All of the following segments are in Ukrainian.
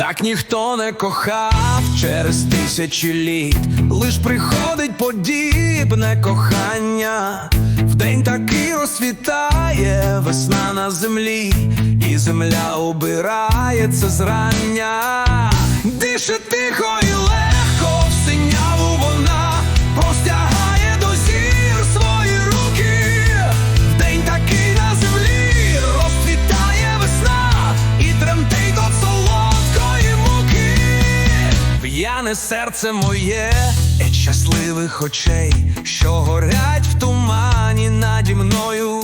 Так ніхто не кохав через тисячі літ, лиш приходить подібне кохання. Вдень таки розсвітає весна на землі, і земля убирається зрання. Дише тихо П'яне серце моє від щасливих очей, що горять в тумані наді мною.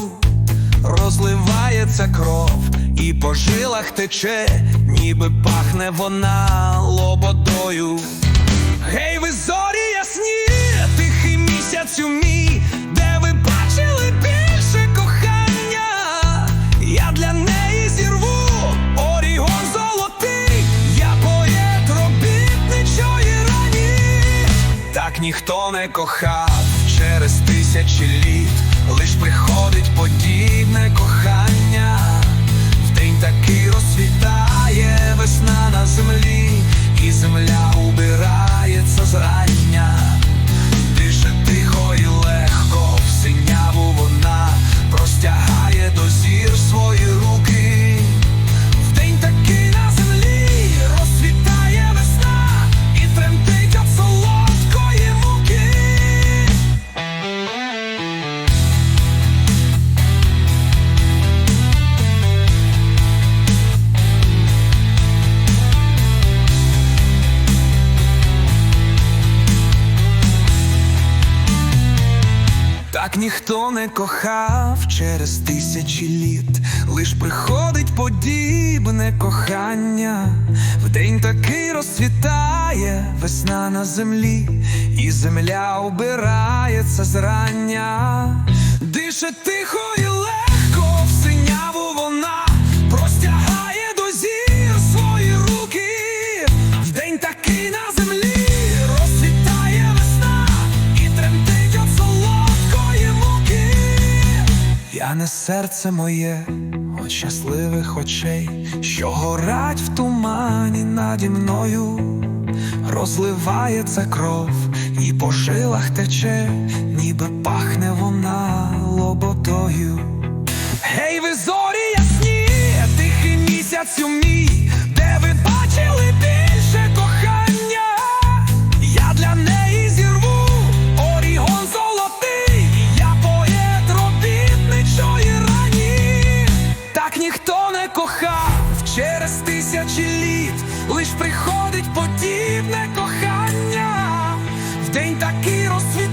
Розливається кров і по жилах тече, ніби пахне вона лободою. Гей, ви зорі ясні, тихий місяцю мій, ніхто не кохав через тисячі літ, лиш приходить подібне кохання. в день розцвітає Так ніхто не кохав через тисячі літ, лиш приходить подібне кохання. Вдень таки розцвітає весна на землі, і земля обирається зрання. Дише тихо і легко в синяву вона П'яне серце моє от щасливих очей, що горять в тумані наді мною, розливається кров і по жилах тече, ніби пахне вона лоботою. Гей, ви зорі ясні, тихий місяцю мій, лиш приходить подібне кохання. в день такий розцвітає